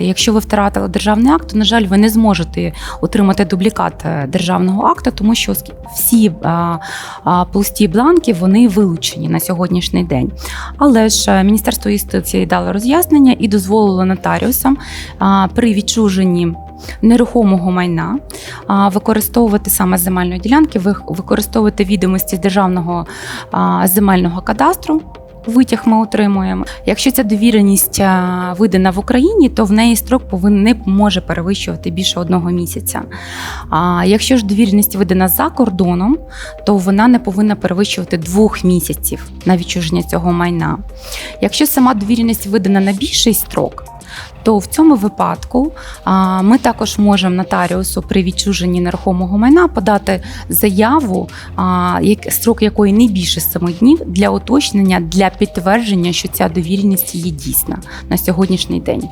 Якщо ви втратили державний акт, то на жаль, ви не зможете отримати дублікат е, державного акту, тому що всі а, а, пусті бланки вони вилучені на сьогоднішній день. Але ж е, Міністерство юстиції дало роз'яснення і дозволило нотаріусам при відчуженні нерухомого майна використовувати саме земельної ділянки, ви- використовувати відомості з державного земельного кадастру. Витяг ми отримуємо. Якщо ця довіреність видана в Україні, то в неї строк повинен не може перевищувати більше одного місяця. А якщо ж довіреність видана за кордоном, то вона не повинна перевищувати двох місяців на відчуження цього майна. Якщо сама довіреність видана на більший строк, то в цьому випадку ми також можемо нотаріусу при відчуженні нерухомого майна подати заяву, строк якої не більше 7 днів для уточнення для підтвердження, що ця довіреність є дійсна на сьогоднішній день.